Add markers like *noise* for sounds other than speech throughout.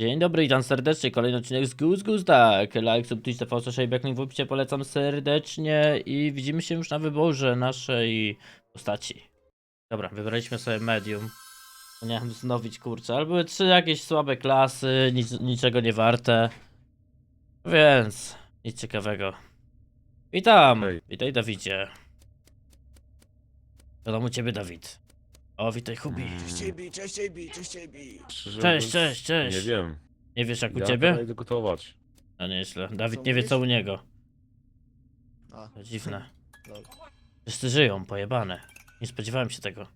Dzień dobry, witam serdecznie. Kolejny odcinek z Goose Goose Tak. Like, sub, Twitch, TV, social, backlink w opisie polecam serdecznie i widzimy się już na wyborze naszej postaci. Dobra, wybraliśmy sobie medium. Nie wznowić kurczę, ale były trzy jakieś słabe klasy, nic, niczego nie warte. Więc nic ciekawego. Witam! Hej. Witaj Dawidzie. Wiadomo u ciebie Dawid. O, witaj Hubi. Cześć Ebi, cześć Ebi, cześć. Szczerze Cześć, mówiąc, cześć, cześć. Nie wiem. Nie wiesz jak u ja ciebie? idę gotować. No nieźle. Dawid nie wie co u niego. A, To dziwne. *laughs* lol. Wszyscy żyją, pojebane. Nie spodziewałem się tego.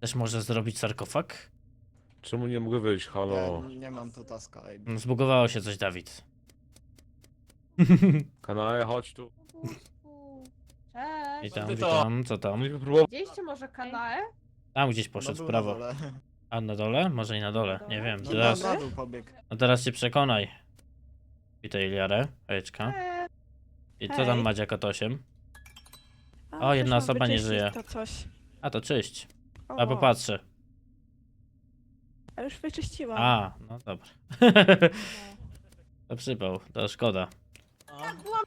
Też może zrobić sarkofag? Czemu nie mogę wyjść? Halo. Ja nie mam tu taska. No, Zbugowało się coś, Dawid. Kanae, chodź tu. *laughs* Witam, Ty to. witam. Co tam? Próbować. Widzieliście może kanałę? Tam gdzieś No poszedł w prawo. A na dole? Może i na dole. Na Nie wiem. No Teraz, na dół pobiegł. no teraz się przekonaj. Witaj, Liarę. Ejczka. Eee, I co tam Hej. Madzia kot 8? A, O, jedna osoba nie wyczyścić żyje. To coś. A to czyść. O, A popatrzę. A już wyczyściłam. A, no dobra. *laughs* to przypał, to szkoda. byłam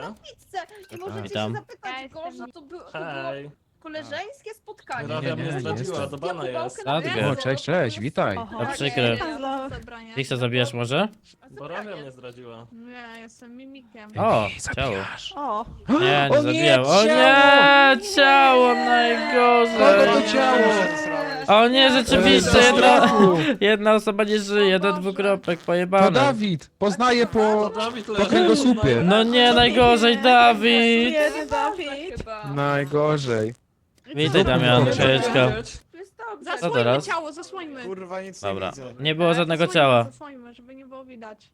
Na pizzę i możecie Witam. się zapytać Gorza, to, było- to było Hej. koleżeńskie spotkanie. Nie, mnie nie, zdradziła, jestem. do bana jest. O, cześć, cześć, witaj. Oho. To przykre. Ty się zabijasz może? Bo Rafia mnie zdradziła. Nie, jestem mimikiem. O, ciało. O, Nie, nie *gasps* O nie, zabijał. O ciało! nie, ciało Kogo najgorzej. to ciało? O nie, rzeczywiście, jedna, jedna osoba nie żyje, do dwukropek, To pojebane. Dawid, poznaję po... Dawid Po kręgosłupie. No nie, najgorzej, Dawid. biedny Dawid. Najgorzej. Witaj Damian. To dobrze. Co Zasłońmy teraz? ciało, zasłońmy. Kurwa, nic Dobra, nie widzę. nie było żadnego Zasłońmy, ciała. Zasłońmy, żeby nie było widać.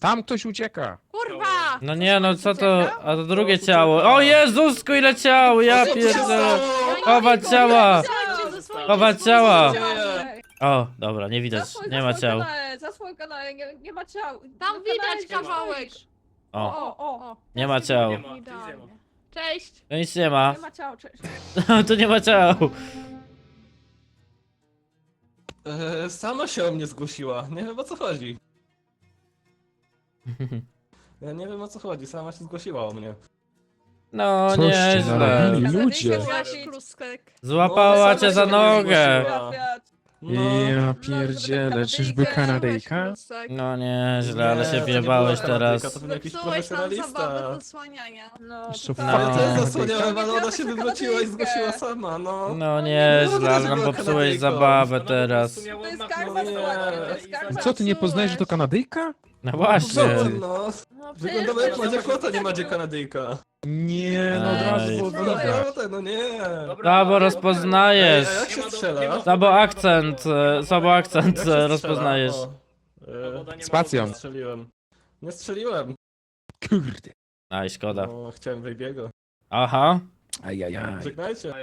Tam ktoś ucieka. Kurwa! No nie, no co to, a to drugie ciało. O Jezusku, ile ciał, ja pierdolę. Chować ciała. Chować ciała. O, dobra, nie widać, nie ma ciał. Zasłoń kanale, nie, nie ma ciał. Tam Na widać kawałek. O, O, o, O, nie ma ciał. idealnie. Cześć! To nic nie ma. nie ma ciał, cześć. *laughs* tu nie ma ciał. E, sama się o mnie zgłosiła. Nie wiem o co chodzi. Ja nie wiem o co chodzi, sama się zgłosiła o mnie. No, Coście nieźle. Ludzie. Złapała No, cię za nogę. No, Ja pierdzielę, czyżby Kanadyjka? Kruskek. No nieźle, ale Nie, się to nie wjebałeś teraz. To był jakiś Zepsułeś nam zabawę profesjonalista. zasłaniania. No, to No. Ale tak. też Kanadyjka? zasłaniałem, ale ona się wywróciła i zgłosiła sama, no. No nieźle, ale nam była popsułeś Kanadyjką. zabawę teraz. To jest No karma nie. społeczna, to jest karma. Co, ty nie poznajesz, że to Kanadyjka? No właśnie. ty, no? No, Wyglądała przecież jak Madzia Kłota, nie tak, no. Kanadyjka. Nie, no od Ej. razu było Madzia widać. Kłota, no nie. No bo Ej, rozpoznajesz. a jak się strzela? Słabo akcent, e, słabo akcent Jak się e, strzela? rozpoznajesz. O, e, Spacją. Nie strzeliłem. Nie strzeliłem. Kurde. Aj, szkoda. No, chciałem wybiego. Aha, Ajajaj. Żegnajcie.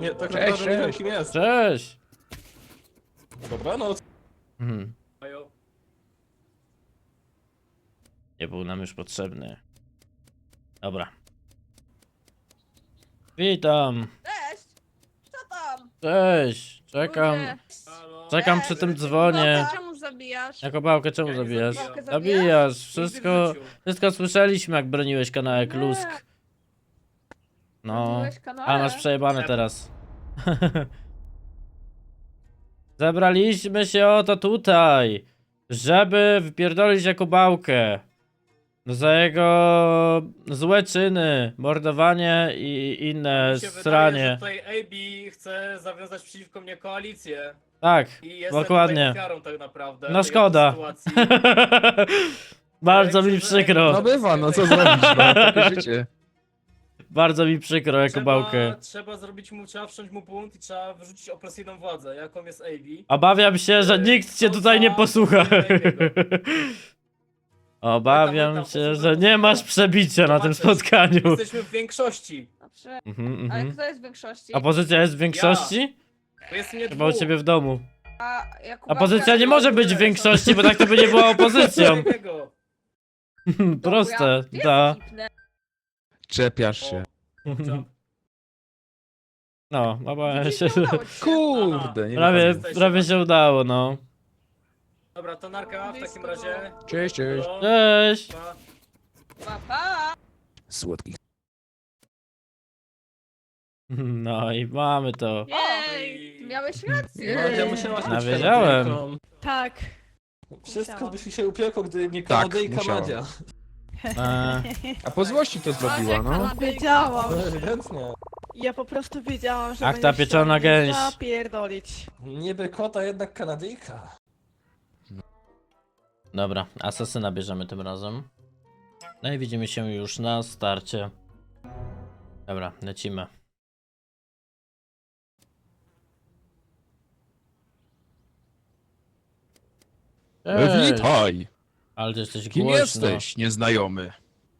Nie, tak Cześć, naprawdę nie wiem cześć. kim jest. cześć. Dobranoc. Mhm. Nie był nam już potrzebny. Dobra. Witam. Cześć! Co tam? Cześć. Czekam. Czekam przy tym dzwonie. Czemu zabijasz? Jako bałkę czemu zabijasz? Bałkę zabijasz? Zabijasz. Wszystko, wszystko słyszeliśmy jak broniłeś kanałek Lusk. No. Kanale? Ale masz przejebane teraz. *laughs* Zebraliśmy się oto tutaj, żeby wypierdolić Jakubałkę. Za jego złe czyny, mordowanie i inne Mi się wydaje, że stranie. tutaj AB chce zawiązać przeciwko mnie koalicję. Tak, I jestem Dokładnie. tutaj ofiarą tak naprawdę. No tej szkoda. sytuacji. *laughs* bardzo mi że- przykro. No bywa, no co zrobić, no, *laughs* takie życie. Bardzo mi przykro Jakubałkę. Trzeba, trzeba zrobić mu, trzeba wszcząć mu bunt i trzeba wyrzucić opresyjną władzę, jaką jest AB. Obawiam się, że nikt cię tutaj nie posłucha. *laughs* Obawiam się, że nie masz przebicia na tym spotkaniu. Jesteśmy w większości. Dobrze. Mhm, Ale mhm. kto jest w większości? Opozycja jest w większości? To jest mnie Chyba u dwóch. ciebie w domu. A Opozycja nie może być w większości, bo tak to by nie była *laughs* opozycją. *laughs* Proste, da. Czepiasz się. No, obawiam się. Ci się. Kurde, nie Prawie, prawie się udało, no. Dobra, to narka w takim razie. Cześć, cześć. No, Cześć! pa. Pa, pa. Słodki. *laughs* No i mamy to. Jej! Miałeś rację. Nadia musiałaś No, być wiedziałem. kanadyjką. Tak. Wszystko by się upiekło, gdy nie Tak, Kanadyjka musiała. Nadia. E, A po złości to zrobiła, no. Wiedziałam. Ewidentnie. Ja po prostu wiedziałam, że Akta będziesz pieczona chciał mnie gęś. Zapierdolić. Niby kota, jednak Kanadyjka. Dobra, asasyna bierzemy tym razem. No i widzimy się już na starcie. Dobra, lecimy. Cześć. Witaj! Ale ty jesteś Kim głośno. jesteś, nieznajomy?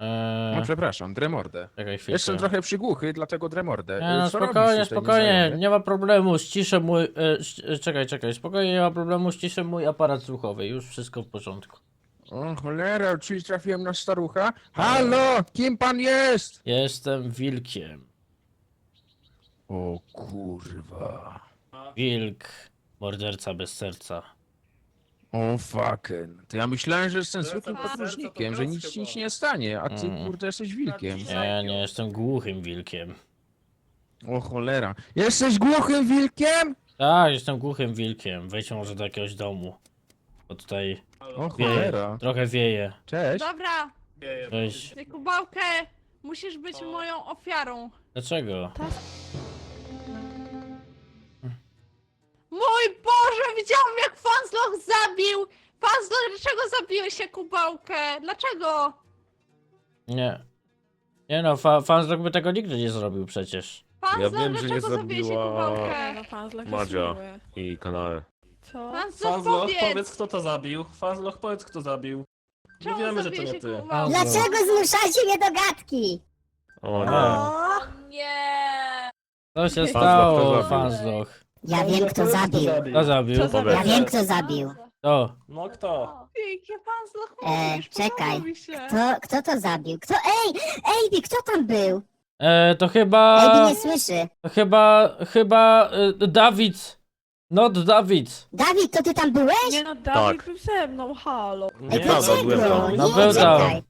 No Eee, przepraszam, Dremordę. czekaj chwilkę. Jestem trochę przygłuchy, dlatego Dremordę. Nie, no Co robisz spokojnie, tutaj, spokojnie, nieznajomy? nie ma problemu, ściszę mój... E, ś- e, czekaj, czekaj, spokojnie, nie ma problemu, ściszę mój aparat słuchowy, już wszystko w porządku. O cholera, czyli trafiłem na starucha? Halo, kim pan jest? Jestem wilkiem. O kurwa. Wilk, morderca bez serca. O fucking. To ja myślałem, że jestem zwykłym to podróżnikiem, że nic ci nie stanie, a ty Mm. kurde jesteś wilkiem. Nie, nie, jestem głuchym wilkiem. O cholera. Jesteś głuchym wilkiem? Tak, jestem głuchym wilkiem, wejdźmy może do jakiegoś domu. Bo tutaj O wieje, cholera. trochę wieje. Cześć. Dobra. Cześć. ty kubałkę, musisz być moją ofiarą. Dlaczego? Mój Boże, widziałam jak Fansloch zabił! Fansloch, dlaczego zabiłeś się kubałkę? Dlaczego? Nie. Nie no, fa Fanslock by tego nigdy nie zrobił przecież. Fansloch, wiem, że nie dlaczego zabiłeś się zabiła- kubałkę? No pan zlek Madzia. miły. I kanale. Co? Fanzloch, powiedz! powiedz kto to zabił. Fanzloch, powiedz kto zabił. Nie Czemu wiemy, że to zabiłeś nie ty. kubałkę? Dlaczego zmuszacie mnie do gadki? O nie. O, nie. co się Fanslock stało, zabił. Fansloch? Ja wiem, kto zabił. Kto zabił? Co zabił? Ja wiem, kto zabił. To. No kto? E, czekaj. podoba mi się. Kto, kto to zabił? Kto? Ej! Ejbi, kto tam był? E, to chyba... Ejbi nie słyszy. To chyba... chyba... E, Dawid. Not Dawid. Dawid, to ty tam byłeś? Nie no, Dawid Tak. był ze mną, halo. Ej, Nie, byłem tam. No Nie, był tam. czekaj.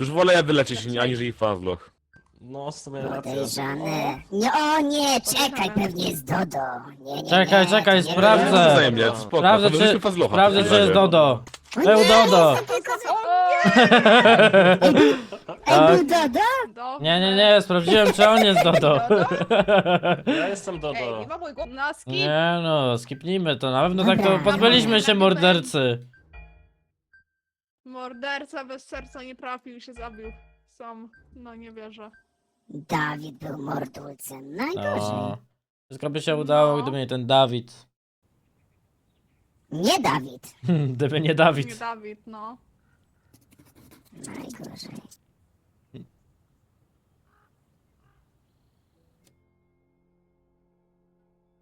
Już wolę ja wylecieć aniżeli Fazloch. No, w sumie racja. Podejrzane. Nie, o nie, czekaj, pewnie jest Dodo. Nie, nie, Czekaj, nie, czekaj, to nie sprawdzę. Wzajemnie, spoko. Sprawdzę, czy- Fazlocha. Sprawdzę, czy jest Dodo. O Był Dodo. jestem tylko za- Tak. Ej, był Dodo? Dobra. Nie, nie, nie, sprawdziłem, czy on jest Dodo. Ja jestem Ej, Dodo. nie ma mój głos. Na skip. Nie no, skipnijmy to. Na pewno tak to Dobra. pozbyliśmy się mordercy. Morderca bez serca nie trafił się zabił. Sam, no nie wierzę. Dawid był mordulcem. Najgorzej. No. Wszystko by się udało, No. gdyby nie ten Dawid. Nie Dawid. *laughs* Gdyby nie Nie Dawid. Dawid, no. Najgorzej.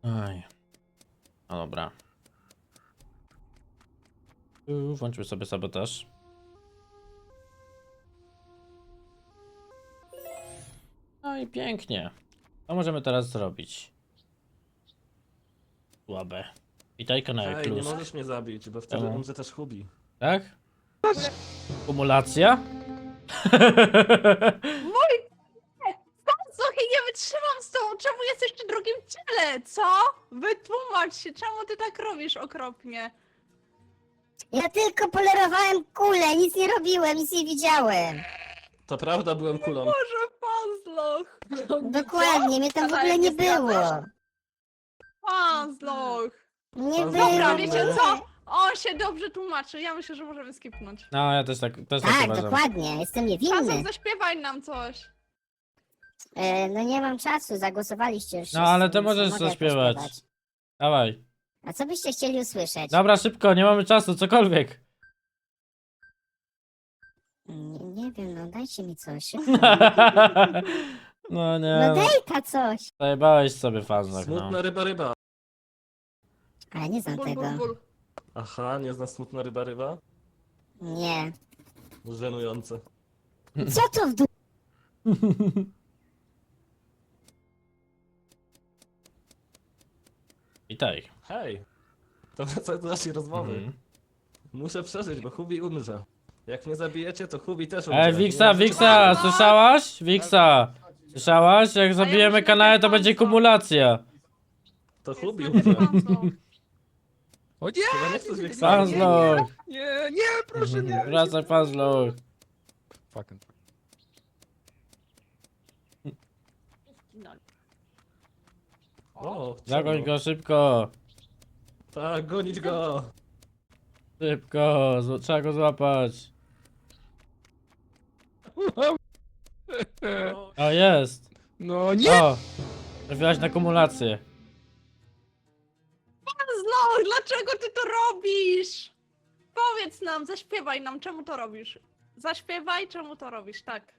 Aj. No dobra. Tu włączmy sobie sabotaż. No i pięknie. Co możemy teraz zrobić? Słabe. Witaj kanał Ej, nie plus. możesz mnie zabić, bo wtedy Czemu? umrze też Hubi. Tak? Kumulacja? *laughs* Słuchaj, nie wytrzymam z tobą. Czemu jesteś przy drugim ciele? Co? Wytłumacz się, czemu ty tak robisz okropnie? Ja tylko polerowałem kulę, nic nie robiłem, nic nie widziałem. To prawda, byłem kulą. Boże, Fazloch! Dokładnie, mnie tam w ogóle nie było. Fazloch! Nie Dobra, było. Dobra, wiecie co? On się dobrze tłumaczy. Ja myślę, że możemy skipnąć. No, ja też tak, też tak Tak, uważam. dokładnie, jestem niewinny. Fazloch, zaśpiewaj nam coś. E, no nie mam czasu, zagłosowaliście już No, ale wszyscy, ty więc nie możesz mogę zaśpiewać. Dawaj. A co byście chcieli usłyszeć? Dobra, szybko, nie mamy czasu, cokolwiek. Nie, nie wiem, no dajcie mi coś. *laughs* no nie, No no, daj ta coś. zajebałeś sobie faznak, no. Smutna ryba ryba. Ale nie znam Ból, tego. ból, ból. Aha, nie zna smutna ryba ryba? Nie. Żenujące. Co to w dół? *laughs* Witaj. Hej. To wracając do naszej rozmowy. Mhm. Muszę przeżyć, bo Hubi umrze. Jak mnie zabijecie, to Hubi też umrze. Ej, Wiksa, Wiksa, słyszałaś? Wiksa. Słyszałaś? Jak zabijemy muszę kanał, to będzie kumulacja. To Hubi umrze. O nie! Chyba nie chcesz Wiksa. Fazlok. Nie, nie, proszę nie. Wracaj, Fazlok. Fucking. O, Zagoń czemu? go szybko. Tak, gonić go. Szybko, zł- trzeba go złapać. *laughs* O, jest. No nie! O, trafiłaś na kumulację. Zlo, dlaczego ty to robisz? Powiedz nam, zaśpiewaj nam, czemu to robisz. Zaśpiewaj, czemu to robisz, tak.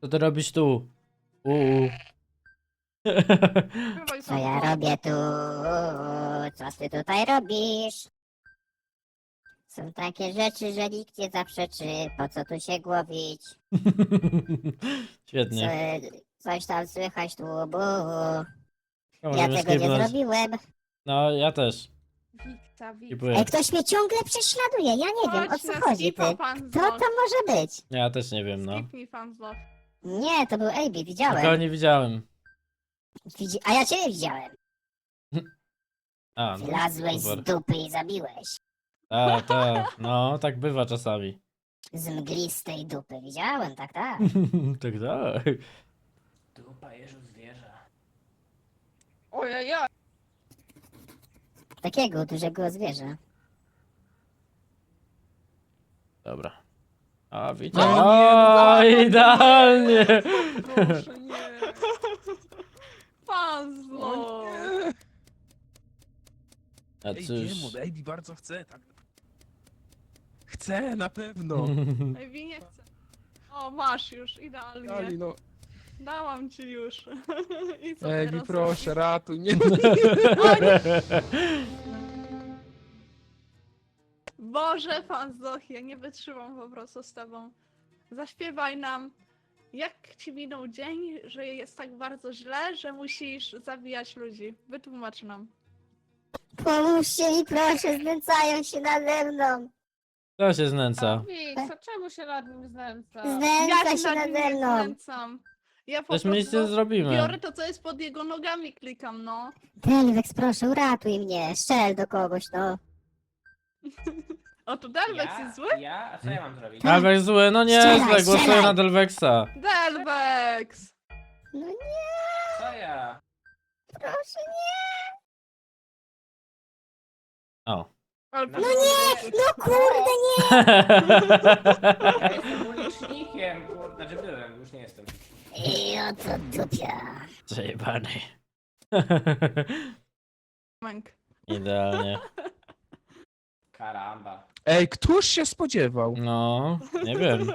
Co ty robisz tu? Uuu. Śpiewaj Co ja robię tu? Co ty tutaj robisz? Są takie rzeczy, że nikt nie zaprzeczy. Po co tu się głowić? *laughs* Świetnie. Co, coś tam słychać tu, bu. Ja możemy tego nie skipnąć. zrobiłem. No, ja też. Wiksa. Skipuję. Ej, ktoś mnie ciągle prześladuje, ja nie wiem o Chodź co na chodzi skipa, ty. pan Co to może być? Ja też nie wiem, no. Skipnij fan zlo. Nie, to był AB, widziałem. Nikogo nie widziałem. Widzi... A ja ciebie widziałem. *laughs* A, no. Wlazłeś super. z dupy i zabiłeś. Tak, tak. No, tak bywa czasami. Z mglistej dupy, widziałem, tak, tak. *laughs* tak, tak. Dupa jeżu zwierza. Ojej, Takiego dużego zwierza. Dobra. A, witam. No O, idealnie! proszę nie. Pan zlo. Nie! A Ej, cóż. Ejbi bardzo chce, tak. Chce, na pewno. *laughs* Ej, wi nie chcę. O, masz już, idealnie. Ali, no. Dałam ci już. *laughs* I co teraz proszę, ratuj. Nie, *laughs* Boże, pan Zoch, ja nie wytrzymam po prostu z tobą. Zaśpiewaj nam, jak ci minął dzień, że jest tak bardzo źle, że musisz zabijać ludzi. Wytłumacz nam. Pomóżcie mi, proszę, znęcają się nade mną. Kto się znęca? Wiksa, czemu się nad nim znęca? Znęca się nad nim nade nie mną. znęcam. Ja po Też my nie prostu zrobimy. biorę to, co jest pod jego nogami, klikam, no. Delvex, proszę, uratuj mnie. Strzel do kogoś, no. *laughs* O, to Delvex jest zły? Ja? A co ja mam zrobić? Delvex zły, no nie, Strzelaj, głosuję strzelaj. na Delvexa. Delvex! No nie, Co ja? proszę nie. O. Ale No nie, No kurde, nie. *laughs* Ja jestem ulicznikiem, kurde. Znaczy byłem, już nie jestem. I oto dupia. Przejebany. Męk. Idealnie. Karamba. Ej, któż się spodziewał? No, nie wiem.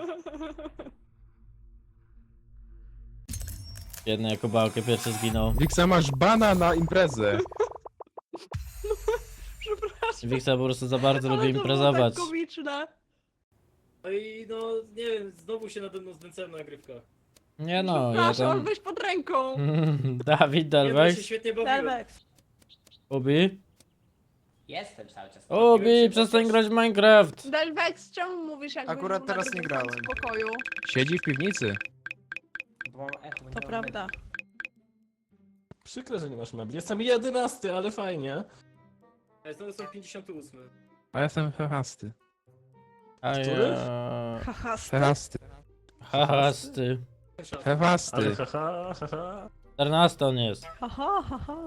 Biedny jako bałkę pierwszy zginął. Wiksa, masz bana na imprezę. Wiksa po prostu za bardzo ale lubi to imprezować. Tak komiczne. No i no, nie wiem, znowu się nade mną znęcałem na nagrywkach. Nie no, ja Przepraszam, tam... on byś pod ręką. *laughs* Dawid Ja to się Delvex, świetnie bawiłem. Delvex. Ubi. Jestem cały czas. Ubi, przestań grać w Minecraft. Delvex, czemu mówisz jakbyś Akurat był teraz nie nagrywany grałem. w pokoju? Siedzi w piwnicy. To prawda. Przykre, że nie masz mebli. Jestem jedenasty, ale fajnie. Są 58. A ja jestem hehasty. A Który? ja... Haha, Hehasty. Hahasty. Ale haha, haha, 14 on jest. Haha, haha.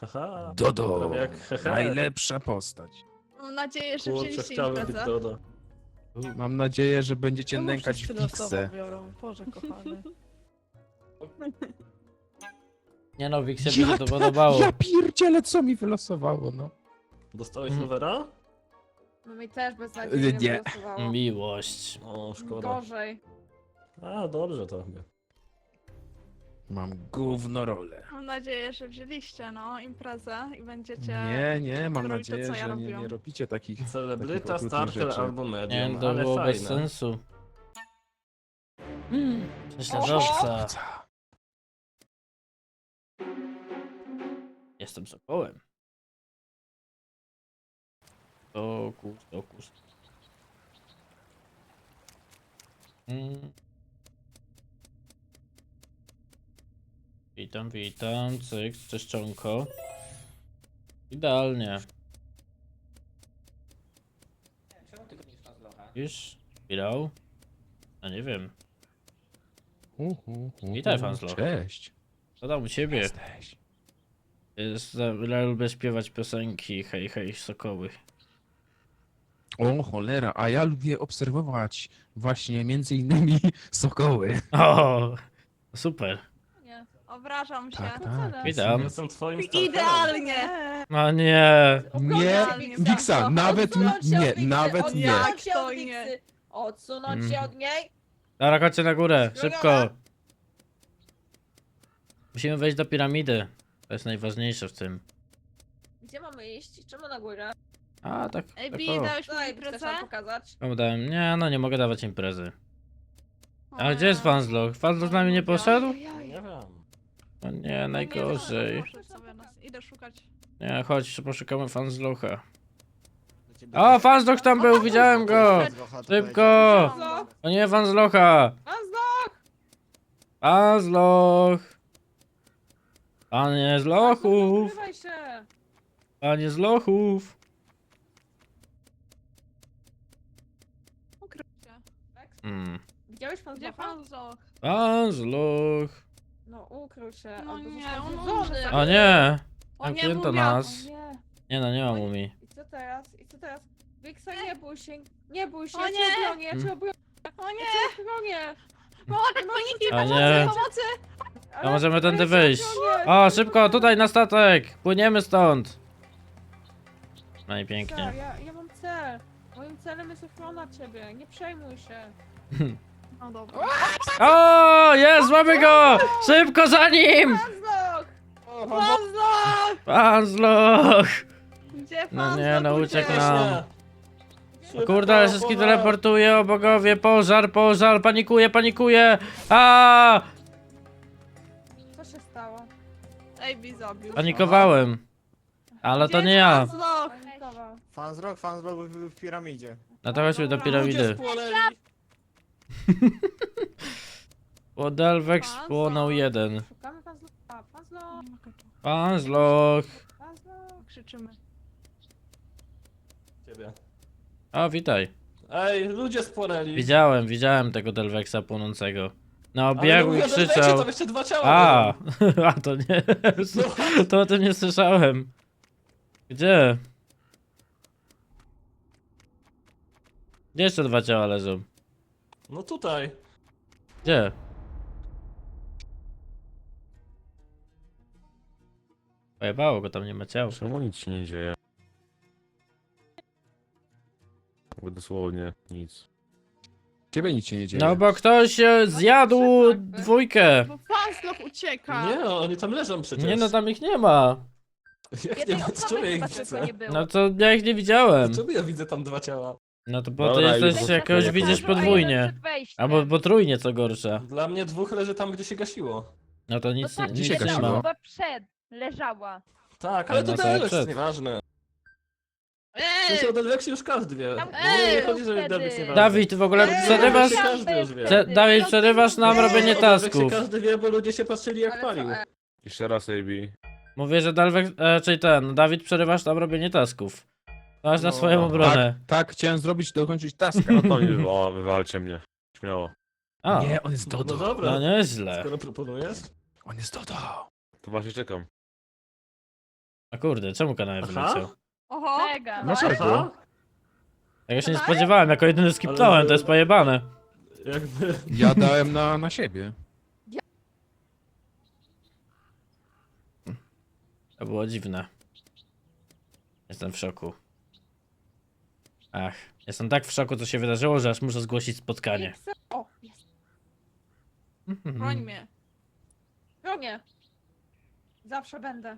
haha. Dodo. Prawie jak hehe. Najlepsza postać. Mam nadzieję, że Kurczę, wzięliście chciałbym być. Dodo. Mam nadzieję, że będziecie Czemu nękać wszyscy w losowo pizzę. biorą? Boże kochany. *laughs* Nie no, Wiksie by się to podobało. ja pierdzielę, co mi wylosowało, no. Dostałeś Mhm. Lovera? No mi też beznadziejnie Nie. wylosowało. Miłość. O, szkoda. Gorzej. A, dobrze to chyba. Mam gówno rolę. Mam nadzieję, że wzięliście, no, imprezę i będziecie... Nie, nie, mam to, nadzieję, co ja że nie, robiłam. nie robicie takich... Celebryta, okrutnych starter rzeczy. albo Nie medium, wiem, to ale było bez sensu. Hmm. Prześladowca. Ca- Jestem sokołem. Sokus, sokus. Mm. Witam, witam, cyk, czyszczonko. Idealnie. Już? Chwilę? No nie wiem. Hu, hu, hu, Witaj, hu. Fansloch. Cześć. Co tam u ciebie? Jesteś. Jest, ja lubię śpiewać piosenki, hej, hej, sokoły. O cholera, a ja lubię obserwować właśnie między innymi *laughs* sokoły. O, super. Nie. Obrażam się. Tak, tak. Witam. Jestem twoim. Idealnie! No nie. Nie, Idealnie. Wiksa, nawet się nie, nawet nie. Jak się to od nie? Odsunąć się Mhm. od niej. Dobra, chodźcie na górę, szybko. Musimy wejść do piramidy. To jest najważniejsze w tym. Gdzie mamy iść? Czemu na górę? A, tak, Ej, tak Bi, o. dałeś mi chcesz imprezę? nam pokazać? Dałem? Nie, no nie mogę dawać imprezy. A O, gdzie jest Fansloch? Fansloch z nami nie poszedł? Nie wiem. No nie, Nie, najgorzej. sobie nas- Idę szukać. Nie, chodź, poszukamy ciebie O, Fansloch tam był, widziałem go! Szybko! To nie Fanslocha! Fansloch! Fansloch! Panie z lochów! Ukrywaj się! Panie z lochów! Ukrył się. Hmm. Widziałeś Gdzie Fanslocha? pan Zoch? Fansloch! No ukrył się. No albo nie, został on zjedzony. umrze. O nie! O nie, Zamknięto nas. O nie. Nie no, nie ma mumii. I co teraz? I co teraz? Wiksa, nie bój się. Nie bój się, O ja cię nie. obronię, ja cię obronię. O nie! Ja cię obronię. Pomocy, paniki, O pomocy, nie. pomocy! A możemy tędy wyjść. O, szybko, tutaj na statek! Płyniemy stąd! No i pięknie. Ja, ja mam cel. Moim celem jest ochrona ciebie. Nie przejmuj się. *laughs* No dobra. O, jest, mamy go! Szybko za nim! Fansloch! Fansloch! Fansloch! Gdzie No Fansloch? nie, no uciekł nam. Szybko, Kurde, ale wszystkich teleportuje, o bogowie, pożar, pożar, panikuje, panikuje! A! Zabił. Panikowałem. Ale to Gdzie nie jest ja. Fansloch? Panikował. Fansrock, Fansrock w, w piramidzie. No to chodźmy do piramidy. spłonęli. *laughs* Podelwek spłonął jeden. Szukamy. Fansloch! Krzyczymy. Ciebie. O, witaj. Ej, ludzie spłonęli. Widziałem, widziałem tego Delvexa płonącego. No, Ale biegł i mówię, że lecie, krzyczał. Tam jeszcze dwa ciała A, były. *laughs* a to nie. No. *laughs* To o tym nie słyszałem. Gdzie? Gdzie jeszcze dwa ciała leżą? No tutaj. Gdzie? Pojebało go, tam nie ma ciał. Czemu nic się nie dzieje? Jakby dosłownie nic. Ciebie nic się nie dzieje. No bo ktoś e, zjadł dwójkę. Bo Fansloch ucieka. Nie, no, oni tam leżą przecież. Nie no, tam ich nie ma. Jak nie ma, to czemu ja ich widzę? No to ja ich nie widziałem. Czemu ja widzę tam dwa ciała? No to bo ty Dobra, jesteś jakoś widzisz podwójnie. Albo potrójnie co gorsza. Dla mnie dwóch leży tam, gdzie się gasiło. No to nic, tak, nic się nie gasiło. ma. Chyba przed, leżała. Tak, ale No to to też przed. jest nieważne. Ej! sensie o Delvexie już każdy wie. Tam Nie, nie chodzi, że wtedy. Delvex nie ważny. Dawid, w ogóle Eee, przerywasz... Delvexie każdy już wie. Prze Dawid, przerywasz nam Eee, robienie O Delvexie tasków. każdy wie, bo ludzie się patrzyli jak palił. Jeszcze raz, AB. Mówię, że Dalwek, e, czyli ten, Dawid, przerywasz nam robienie tasków. Masz na No, swoją tak. obronę. Tak, chciałem zrobić, dokończyć taska. No to nie *laughs* wywa wywalcie mnie. Śmiało. A, Nie, on jest No Dodo. dobra, no nieźle. skoro proponujesz. On jest Dodo. To właśnie czekam. A kurde, czemu kanał Aha. wyleciał? Oho! Mega. No tak, Aha, Ja się nie spodziewałem, jako jedyny skipnąłem, to jest pojebane. jakby... Ja dałem na, na siebie. To było dziwne. Jestem w szoku. Ach, jestem tak w szoku, co się wydarzyło, że aż muszę zgłosić spotkanie. O, jest. Broń mnie. Bronię. Zawsze będę.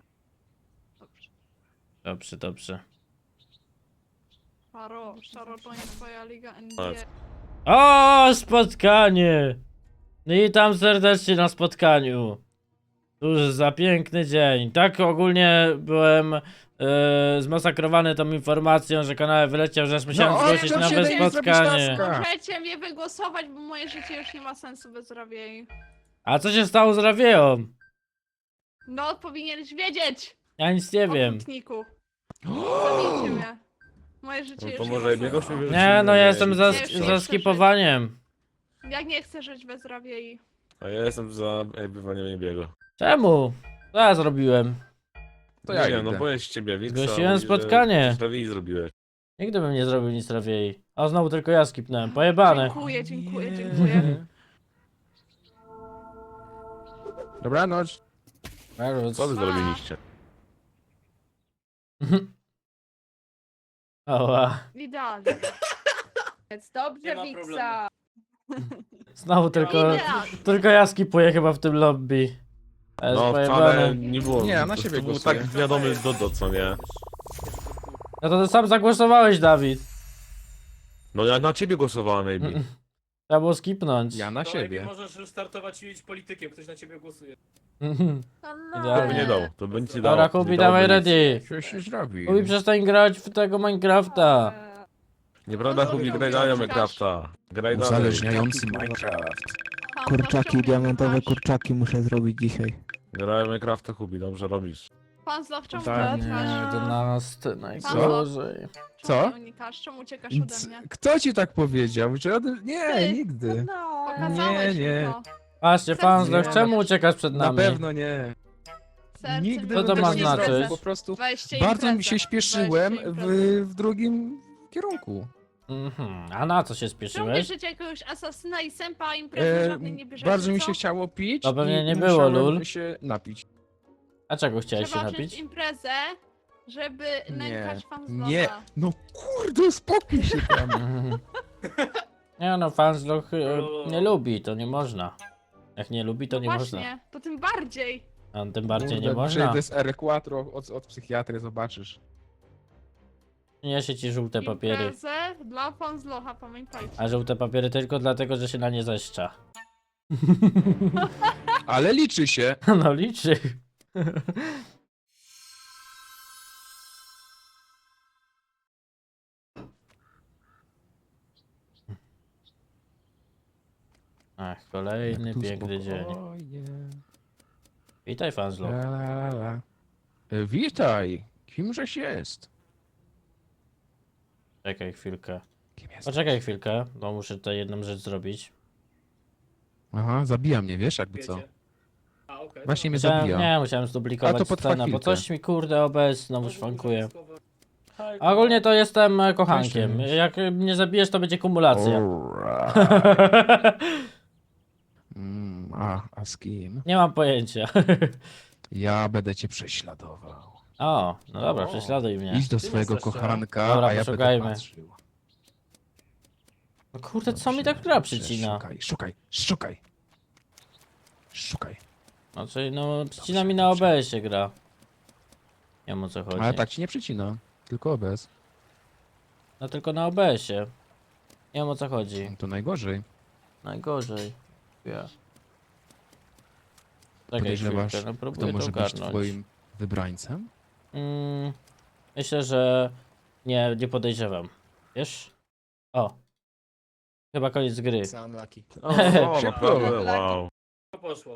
Dobrze. Dobrze. Szaro, Szaro to nie twoja liga NBA. Tak. O, spotkanie! Witam serdecznie na spotkaniu. Cóż za piękny dzień. Tak ogólnie byłem e, zmasakrowany tą informacją, że kanał wyleciał, że aż musiałem No, zgłosić to się nowe nie zrobisz spotkanie. taska. Możecie mnie wygłosować, bo moje życie już nie ma sensu bez Rawiei. A co się stało z Rawieją? No, powinieneś wiedzieć! Ja nic nie wiem. Okrutniku. Zabijcie mnie. Moje życie No już to nie może jego sensu. się Nie, no ja jestem za, Nie, nie za skipowaniem. Jak nie chcę żyć bez Rawiei? A ja jestem za bywaniem Ebiego. Czemu? Co ja zrobiłem? To ja nie, no boję się ciebie, Wiksa. Zgłosiłem że spotkanie. Lewiej zrobiłeś. Nigdy bym nie zrobił nic Rawiei. A znowu tylko ja skipnąłem. Pojebane. Dziękuję, dziękuję, dziękuję. Dobranoc. Co wy zrobiliście? Ała. Idealnie. Jest Nie dobrze, ma Wiksa. Znowu tylko, Idealnie. tylko ja skipuję chyba w tym lobby. To jest No pojebane. wcale nie było. Nie, ja na siebie to był głosuję. tak wiadomy Dodo, co nie? No to ty sam zagłosowałeś, Dawid. No ja na ciebie głosowałem, Ebi. Trzeba było skipnąć. Ja na To siebie. Ebi, możesz startować i być politykiem, ktoś na ciebie głosuje. No, To by nie dał, to by nic nie dało. Dobra, nie Kubi, dałoby dawaj nic. ready. Co się zrobi? Kubi, przestań grać w tego Minecrafta. Nieprawda, No, Kubi, no, graj no, dalej no, Minecrafta. Graj dalej. Uzależniający Minecraft. Kurczaki, diamentowe kurczaki muszę zrobić dzisiaj. Graj Minecrafta, Kubi, dobrze robisz. Pan czemu Tak, Nie? 11, najgorzej. Co? Unikasz? Czemu uciekasz ode C- mnie? Kto ci tak powiedział? Czy ode... Nie, Ty. nigdy. No. Pokazałeś Nie, nie. mi to. Patrzcie, nie. czemu uciekasz przed Na nami? pewno nie. Serce Nigdy Co to bym ma tego nie znaczyć? zrobił, Po prostu Weźcie bardzo imprezę. mi się śpieszyłem Weźcie w, imprezę. w drugim kierunku. Mhm. A na co się Czemu spieszyłeś? bierzecie jakiegoś asasyna i sępa, a imprezy E, żadnej nie bierzecie, bardzo mi co? się chciało pić To pewnie i nie było, musiałem lul. się napić. A czego chciałeś się Trzeba wziąć napić? imprezę, żeby Nie, nękać fan *laughs* nie. No kurde, spokój się tam. Mhm. Nie no, Fanzloch e, nie lubi, to nie można. Jak nie lubi, to nie Właśnie, można. to tym bardziej. A tym bardziej nie Kurde, można. Przyjdę z R4 od, od psychiatry, zobaczysz. Niesie ci żółte papiery. Imprezę dla pan pamiętajcie. A żółte papiery tylko dlatego, że się na nie zeszcza. *laughs* Ale liczy się. *laughs* No liczy. *laughs* Ach, kolejny Tu piękny dzień. spokojnie. Witaj, Fanzlo. La, la, la. E, Witaj. Kimżeś jest? Czekaj chwilkę. Kim jest? Poczekaj chwilkę, bo muszę tutaj jedną rzecz zrobić. Aha, zabija mnie, wiesz, jakby co. Wiecie. A, okej. Właśnie mnie Musiałem, zabija. nie, musiałem A to zduplikować potrwa scenę, bo chwilkę. coś mi kurde OBS znowu No, szwankuje. A ogólnie to jestem e, kochankiem. Jak mnie zabijesz, to będzie kumulacja. *laughs* A, a z kim? Nie mam pojęcia. *laughs* Ja będę cię prześladował. O, no dobra, O. prześladuj mnie. Idź do Ty swojego kochanka, Dobra, a ja będę poszukajmy. patrzył. No kurde, co mi Dobrze, tak gra dobrze, przycina? Szukaj, szukaj, szukaj. Szukaj. Znaczy, no przycina mi na OBS-ie gra. Nie wiem o co chodzi. Ale tak ci nie przycina, tylko bez. No tylko na OBS-ie. Nie wiem o co chodzi. To najgorzej. Najgorzej. Ja. Czekaj Podejrzewasz, chwilkę, no Kto próbuję to może być ogarnąć. twoim wybrańcem? Mm, myślę, że nie, nie podejrzewam. Wiesz? O. Chyba koniec gry. Unlucky. O, *laughs* naprawdę, wow.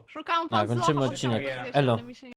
Szukam Tak, kończymy odcinek. Elo.